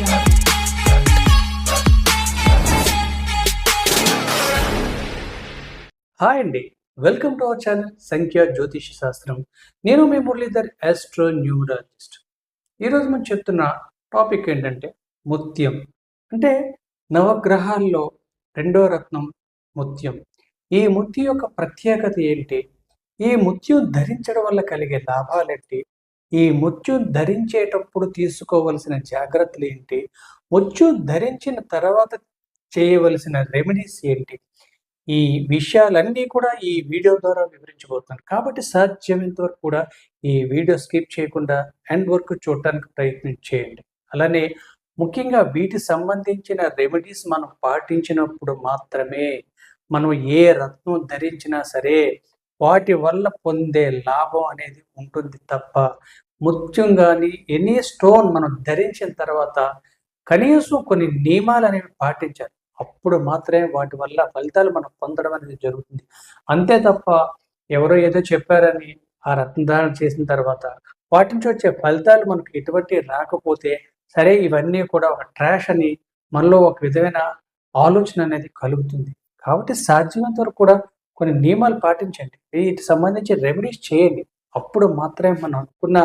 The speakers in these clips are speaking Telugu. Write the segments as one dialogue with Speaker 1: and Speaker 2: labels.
Speaker 1: హాయ్ అండి వెల్కమ్ టు అవర్ ఛానల్ సంఖ్య జ్యోతిష శాస్త్రం నేను మీ మురళీధర్ ఆస్ట్రో న్యూమరాలజిస్ట్ ఈరోజు మనం చెప్తున్న టాపిక్ ఏంటంటే ముత్యం. అంటే నవగ్రహాల్లో రెండో రత్నం ముత్యం. ఈ ముత్యం యొక్క ప్రత్యేకత ఏంటి? ఈ ముత్యం ధరించడం వల్ల కలిగే లాభాలేంటి ఈ ముత్యం ధరించేటప్పుడు తీసుకోవలసిన జాగ్రత్తలు ఏంటి? ముత్యం ధరించిన తర్వాత చేయవలసిన రెమెడీస్ ఏంటి? ఈ విషయాలన్నీ కూడా ఈ వీడియో ద్వారా వివరించబోతున్నాను. కాబట్టి సాధ్యమైనంత వరకు కూడా ఈ వీడియో స్కిప్ చేయకుండా ఎండ్ వరకు చూడటానికి ప్రయత్నం చేయండి. అలానే ముఖ్యంగా వీటికి సంబంధించిన రెమెడీస్ మనం పాటించినప్పుడు మాత్రమే మనం ఏ రత్నం ధరించినా సరే వాటి వల్ల పొందే లాభం అనేది ఉంటుంది తప్ప ముత్యం కానీ ఎనీ స్టోన్ మనం ధరించిన తర్వాత కనీసం కొన్ని నియమాలు అనేవి పాటించాలి. అప్పుడు మాత్రమే వాటి వల్ల ఫలితాలు మనం పొందడం అనేది జరుగుతుంది. అంతే తప్ప ఎవరో ఏదో చెప్పారని ఆ రత్నధారణ చేసిన తర్వాత వాటి నుంచి వచ్చే ఫలితాలు మనకు ఎటువంటి రాకపోతే సరే ఇవన్నీ కూడా ఒక ట్రాష్ అని మనలో ఒక విధమైన ఆలోచన అనేది కలుగుతుంది. కాబట్టి సాధ్యమైనంత వరకు కూడా కొన్ని నియమాలు పాటించండి. వీటికి సంబంధించి రెమెడీస్ చేయండి. అప్పుడు మాత్రమే మనం అనుకున్న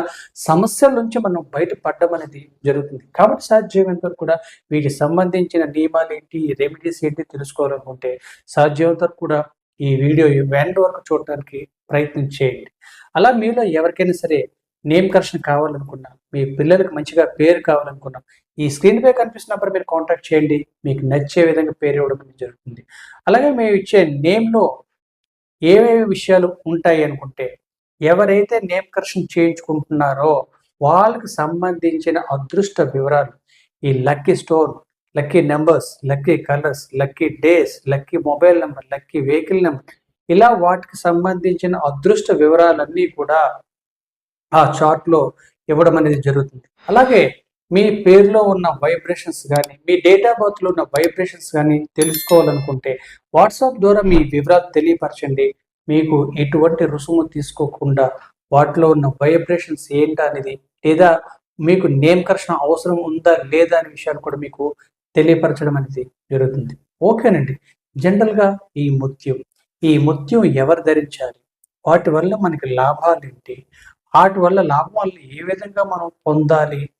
Speaker 1: సమస్యల నుంచి మనం బయటపడడం అనేది జరుగుతుంది. కాబట్టి సాధ్యమైనంత వరకు కూడా వీటికి సంబంధించిన నియమాలు ఏంటి రెమెడీస్ ఏంటి తెలుసుకోవాలనుకుంటే సాధ్యమైనంత వరకు కూడా ఈ వీడియో వెంట వరకు చూడటానికి ప్రయత్నం చేయండి. అలా మీలో ఎవరికైనా సరే నేమ్ కరెక్షన్ కావాలనుకున్నా మీ పిల్లలకు మంచిగా పేరు కావాలనుకున్నా ఈ స్క్రీన్ పై కనిపిస్తున్నప్పుడు మీరు కాంటాక్ట్ చేయండి. మీకు నచ్చే విధంగా పేరు ఇవ్వడం అనేది జరుగుతుంది. అలాగే మేము ఇచ్చే నేమ్లో ఏమేమి విషయాలు ఉంటాయి అనుకుంటే ఎవరైతే నేమకర్షణ చేయించుకుంటున్నారో వాళ్ళకి సంబంధించిన అదృష్ట వివరాలు ఈ lucky stone lucky numbers lucky colours lucky days lucky mobile number lucky vehicle number ఇలా వాటికి సంబంధించిన అదృష్ట వివరాలన్నీ కూడా ఆ చార్ట్లో ఇవ్వడం అనేది జరుగుతుంది. అలాగే మీ పేరులో ఉన్న వైబ్రేషన్స్ కానీ మీ డేట్ ఆఫ్ బర్త్లో ఉన్న వైబ్రేషన్స్ కానీ తెలుసుకోవాలనుకుంటే వాట్సాప్ ద్వారా మీ వివరాలు తెలియపరచండి. మీకు ఎటువంటి రుసుము తీసుకోకుండా వాటిలో ఉన్న వైబ్రేషన్స్ ఏంటి అనేది లేదా మీకు నేమ్ అవసరం ఉందా లేదా అనే విషయాలు కూడా మీకు తెలియపరచడం అనేది జరుగుతుంది. ఓకేనండి జనరల్గా ఈ ముత్యం. ఈ ముత్యం ఎవరు ధరించాలి? వాటి వల్ల మనకి లాభాలు ఏంటి? వాటి వల్ల లాభాలను ఏ విధంగా మనం పొందాలి?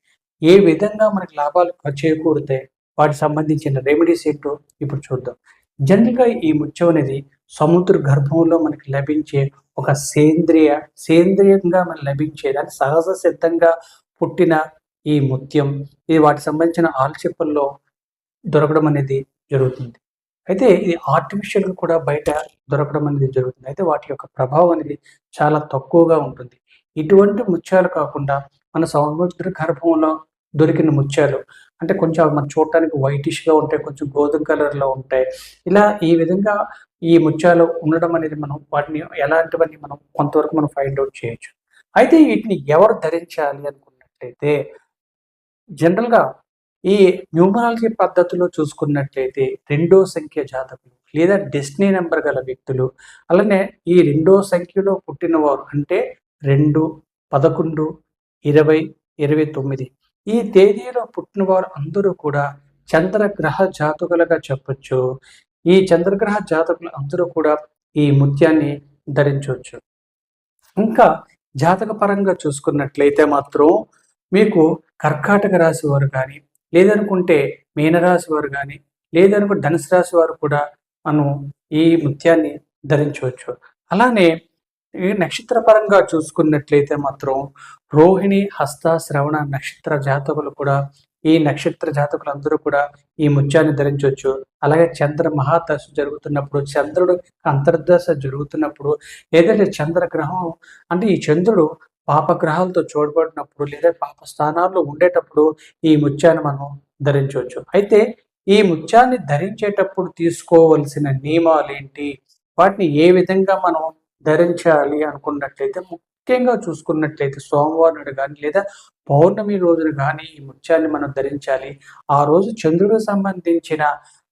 Speaker 1: ఏ విధంగా మనకి లాభాలు చేకూరుతాయి వాటికి సంబంధించిన రెమెడీస్ ఏంటో ఇప్పుడు చూద్దాం. జనరల్గా ఈ ముత్యం అనేది సముద్ర గర్భంలో మనకి లభించే ఒక సేంద్రియ సేంద్రియంగా మనకు లభించే దాని సహజ సిద్ధంగా పుట్టిన ఈ ముత్యం. ఇది వాటికి సంబంధించిన ఆల్చిప్పల్లో దొరకడం అనేది జరుగుతుంది. అయితే ఇది ఆర్టిఫిషియల్గా కూడా బయట దొరకడం అనేది జరుగుతుంది. అయితే వాటి యొక్క ప్రభావం అనేది చాలా తక్కువగా ఉంటుంది. ఇటువంటి ముత్యాలు కాకుండా మన సముద్ర గర్భంలో దొరికిన ముత్యాలు. అంటే కొంచెం మనం చూడటానికి వైటిష్గా ఉంటాయి కొంచెం గోధుమ కలర్లో ఉంటాయి. ఇలా ఈ విధంగా ఈ ముత్యాలు ఉండడం అనేది మనం వాటిని ఎలాంటివన్నీ మనం కొంతవరకు మనం ఫైండ్ అవుట్ చేయొచ్చు. అయితే వీటిని ఎవరు ధరించాలి అనుకున్నట్లయితే జనరల్గా ఈ న్యూమరాలజీ పద్ధతిలో చూసుకున్నట్లయితే రెండో సంఖ్య జాతకులు లేదా డెస్టినీ నెంబర్ గల వ్యక్తులు అలానే ఈ రెండో సంఖ్యలో పుట్టినవారు అంటే రెండు పదకొండు ఇరవై ఇరవై తొమ్మిది. ఈ తేదీలో పుట్టిన వారు అందరూ కూడా చంద్రగ్రహ జాతకులుగా చెప్పొచ్చు. ఈ చంద్రగ్రహ జాతకులు అందరూ కూడా ఈ ముత్యాన్ని ధరించవచ్చు ఇంకా జాతక పరంగా చూసుకున్నట్లయితే మాత్రం మీకు కర్కాటక రాశి వారు కానీ లేదనుకుంటే మీనరాశి వారు కానీ లేదనుకుంటే ధనుసు రాశి వారు కూడా మనం ఈ ముత్యాన్ని ధరించవచ్చు అలానే ఈ చూసుకున్నట్లయితే మాత్రం రోహిణి హస్త శ్రవణ నక్షత్ర జాతకులు కూడా ఈ నక్షత్ర జాతకులందరూ కూడా ఈ ముత్యాన్ని ధరించవచ్చు. అలాగే చంద్ర మహాదశ జరుగుతున్నప్పుడు చంద్రుడు అంతర్దశ జరుగుతున్నప్పుడు ఏదైతే చంద్రగ్రహం అంటే ఈ చంద్రుడు పాపగ్రహాలతో చూడబడినప్పుడు లేదా పాప స్థానాల్లో ఉండేటప్పుడు ఈ ముత్యాన్ని మనం ధరించవచ్చు. అయితే ఈ ముత్యాన్ని ధరించేటప్పుడు తీసుకోవలసిన నియమాలు ఏంటి? వాటిని ఏ విధంగా మనం ధరించాలి అనుకున్నట్లయితే ముఖ్యంగా చూసుకున్నట్లయితే సోమవారం నాడు కానీ లేదా పౌర్ణమి రోజున కానీ ఈ ముత్యాన్ని మనం ధరించాలి. ఆ రోజు చంద్రుడికి సంబంధించిన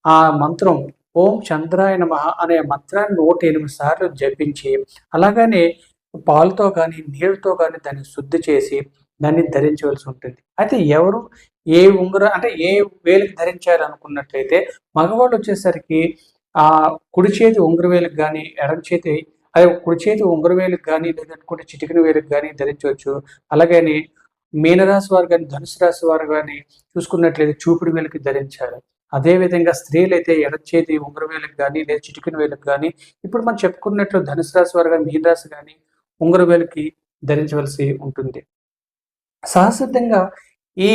Speaker 1: ఆ మంత్రం ఓం చంద్రాయ నమ అనే మంత్రాన్ని నూట ఎనిమిది సార్లు జపించి అలాగనే పాలతో కానీ నీళ్ళతో కానీ దాన్ని శుద్ధి చేసి దాన్ని ధరించవలసి ఉంటుంది. అయితే ఎవరు ఏ ఉంగర అంటే ఏ వేలికి ధరించాలనుకున్నట్లయితే మగవాళ్ళు వచ్చేసరికి ఆ కుడి చేతి ఉంగరవేలకు కానీ ఎడం చేతి అదే కుడి చేతి ఉంగరవేలుకి కానీ లేదనుకుంటే చిటికిన వేలికి కానీ ధరించవచ్చు. అలాగని మీనరాశి వారు కానీ ధనుసు రాశి వారు కానీ చూసుకున్నట్లయితే చూపుడు వేలికి ధరించాలి. అదేవిధంగా స్త్రీలు అయితే ఎడచేతి ఉంగర వేలకు కానీ లేదా చిటికిన వేలకు కానీ ఇప్పుడు మనం చెప్పుకున్నట్లు ధనుసు రాశి వారు కానీ మీనరాశి కానీ ఉంగర వేలకి ధరించవలసి ఉంటుంది. సహసిద్ధంగా ఈ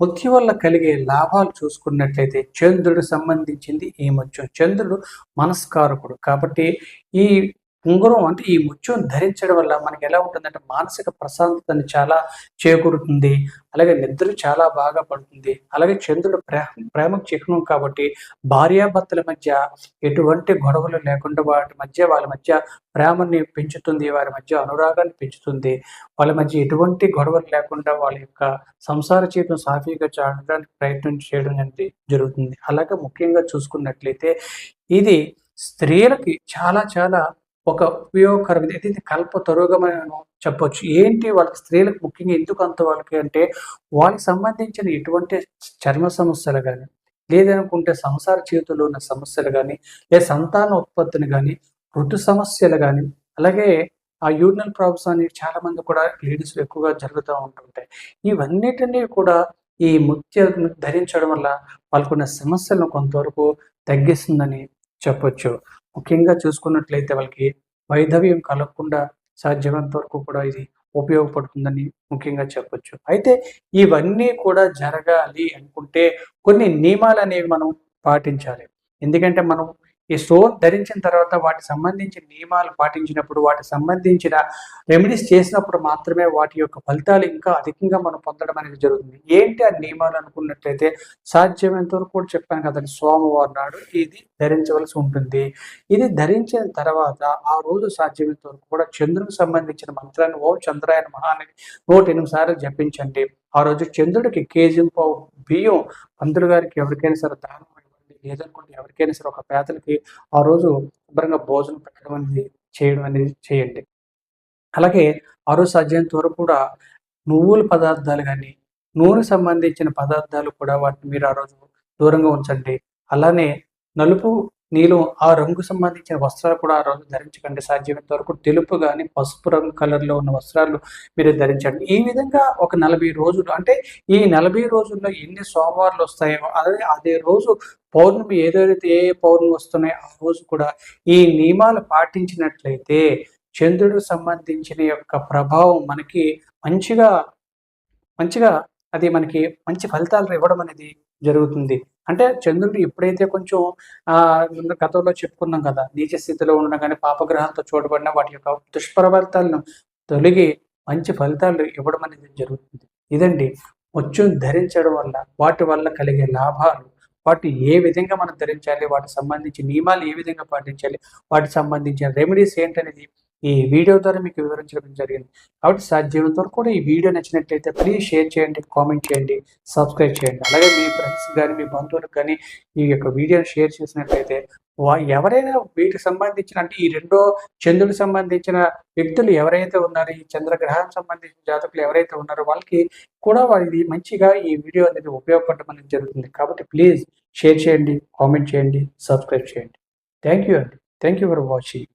Speaker 1: వృత్తి వల్ల కలిగే లాభాలు చూసుకున్నట్లయితే చంద్రుడు సంబంధించింది ఈ చంద్రుడు మనస్కారకుడు. కాబట్టి ఈ ఉంగరం అంటే ఈ ముత్యం ధరించడం వల్ల మనకి ఎలా ఉంటుందంటే మానసిక ప్రశాంతతని చాలా చేకూరుతుంది. అలాగే నిద్ర చాలా బాగా పడుతుంది. అలాగే చంద్రుడు ప్రేమ ప్రేమకు చిహ్నం కాబట్టి భార్యాభర్తల మధ్య ఎటువంటి గొడవలు లేకుండా వాటి మధ్య వాళ్ళ మధ్య ప్రేమని పెంచుతుంది వారి మధ్య అనురాగాన్ని పెంచుతుంది. వాళ్ళ మధ్య ఎటువంటి గొడవలు లేకుండా వాళ్ళ యొక్క సంసార జీవితం సాఫీగా చాడడానికి ప్రయత్నం చేయడం అనేది జరుగుతుంది. అలాగే ముఖ్యంగా చూసుకున్నట్లయితే ఇది స్త్రీలకి చాలా చాలా ఒక ఉపయోగకరమైన ఇది. కల్ప తరుగమని చెప్పొచ్చు. ఏంటి? వాళ్ళకి స్త్రీలకు ముఖ్యంగా ఎందుకు అంత వాళ్ళకి అంటే వాళ్ళకి సంబంధించిన ఎటువంటి చర్మ సమస్యలు కానీ లేదనుకుంటే సంసార చేతుల్లో ఉన్న సమస్యలు కానీ లేదా సంతాన ఉత్పత్తిని కానీ ఋతు సమస్యలు కానీ అలాగే ఆ యూరినల్ ప్రాబ్లమ్స్ అనేవి చాలా మంది కూడా లేడీస్ ఎక్కువగా జరుగుతూ ఉంటుంటాయి. ఇవన్నిటినీ కూడా ఈ ముత్య ధరించడం వల్ల వాళ్ళకున్న సమస్యలను కొంతవరకు తగ్గిస్తుందని చెప్పొచ్చు. ముఖ్యంగా చూసుకున్నట్లయితే వాళ్ళకి వైధవ్యం కలగకుండా సాధ్యమైనంత వరకు కూడా ఇది ఉపయోగపడుతుందని ముఖ్యంగా చెప్పొచ్చు. అయితే ఇవన్నీ కూడా జరగాలి అనుకుంటే కొన్ని నియమాలు అనేవి మనం పాటించాలి. ఎందుకంటే మనం ఈ స్టోన్ ధరించిన తర్వాత వాటికి సంబంధించిన నియమాలు పాటించినప్పుడు వాటికి సంబంధించిన రెమెడీస్ చేసినప్పుడు మాత్రమే వాటి యొక్క ఫలితాలు ఇంకా అధికంగా మనం పొందడం అనేది జరుగుతుంది. ఏంటి ఆ నియమాలు అనుకున్నట్లయితే సాధ్యమైనంత వరకు కూడా చెప్పాను కదండి సోమవారం నాడు ఇది ధరించవలసి ఉంటుంది. ఇది ధరించిన తర్వాత ఆ రోజు సాధ్యమైనంత వరకు కూడా చంద్రునికి సంబంధించిన మంత్రాన్ని ఓ చంద్రాయన మహాని నూట ఎనిమిది సార్లు జపించండి. ఆ రోజు చంద్రుడికి కేజీ బియ్యం పంతులు గారికి ఎవరికైనా సరే దానం లేదనుకుంటే ఎవరికైనా సరే ఒక పేదలకి ఆ రోజు శుభ్రంగా భోజనం పెట్టడం అనేది చేయడం అనేది చేయండి. అలాగే ఆ రోజు సాధ్యమైనంత వరకు కూడా నువ్వుల పదార్థాలు కానీ నూనె సంబంధించిన పదార్థాలు కూడా వాటిని మీరు ఆ రోజు దూరంగా ఉంచండి. అలానే నలుపు నీలో ఆ రంగు సంబంధించిన వస్త్రాలు కూడా ఆ రోజు ధరించకండి. సాధ్యమైనంత వరకు తెలుపు కానీ పసుపు రంగు కలర్లో ఉన్న వస్త్రాలు మీరు ధరించండి. ఈ విధంగా ఒక నలభై రోజులు అంటే ఈ నలభై రోజుల్లో ఎన్ని సోమవారాలు వస్తాయో అదే అదే రోజు పౌర్ణమి ఏదైతే ఏ పౌర్ణమి వస్తున్నాయో ఆ రోజు కూడా ఈ నియమాలు పాటించినట్లయితే చంద్రుడికి సంబంధించిన యొక్క ప్రభావం మనకి మంచిగా మంచిగా అది మనకి మంచి ఫలితాలు ఇవ్వడం అనేది జరుగుతుంది. అంటే చంద్రుడు ఎప్పుడైతే కొంచెం ఆ గతంలో చెప్పుకున్నాం కదా నీచ స్థితిలో ఉండడం కానీ పాపగ్రహంతో చూడబడిన వాటి యొక్క దుష్ప్రభాతాలను తొలగి మంచి ఫలితాలు ఇవ్వడం అనేది జరుగుతుంది. ఇదండి ముత్యం ధరించడం వల్ల వాటి వల్ల కలిగే లాభాలు. వాటి ఏ విధంగా మనం ధరించాలి వాటికి సంబంధించి నియమాలు ఏ విధంగా పాటించాలి వాటికి సంబంధించిన రెమెడీస్ ఏంటనేది ఈ వీడియో ద్వారా మీకు వివరించడం జరిగింది. కాబట్టి సాధ్యమైనంత వరకు కూడా ఈ వీడియో నచ్చినట్లయితే ప్లీజ్ షేర్ చేయండి కామెంట్ చేయండి సబ్స్క్రైబ్ చేయండి. అలాగే మీ ఫ్రెండ్స్ కానీ మీ బంధువులకు కానీ ఈ యొక్క వీడియోని షేర్ చేసినట్లయితే ఎవరైనా వీటికి సంబంధించిన అంటే ఈ రెండో చంద్రుడికి సంబంధించిన వ్యక్తులు ఎవరైతే ఉన్నారో ఈ చంద్రగ్రహం సంబంధించిన జాతకులు ఎవరైతే ఉన్నారో వాళ్ళకి కూడా వాళ్ళది మంచిగా ఈ వీడియో అనేది ఉపయోగపడడం అనేది జరుగుతుంది. కాబట్టి ప్లీజ్ షేర్ చేయండి కామెంట్ చేయండి సబ్స్క్రైబ్ చేయండి. థ్యాంక్ యూ అండి. Thank you for watching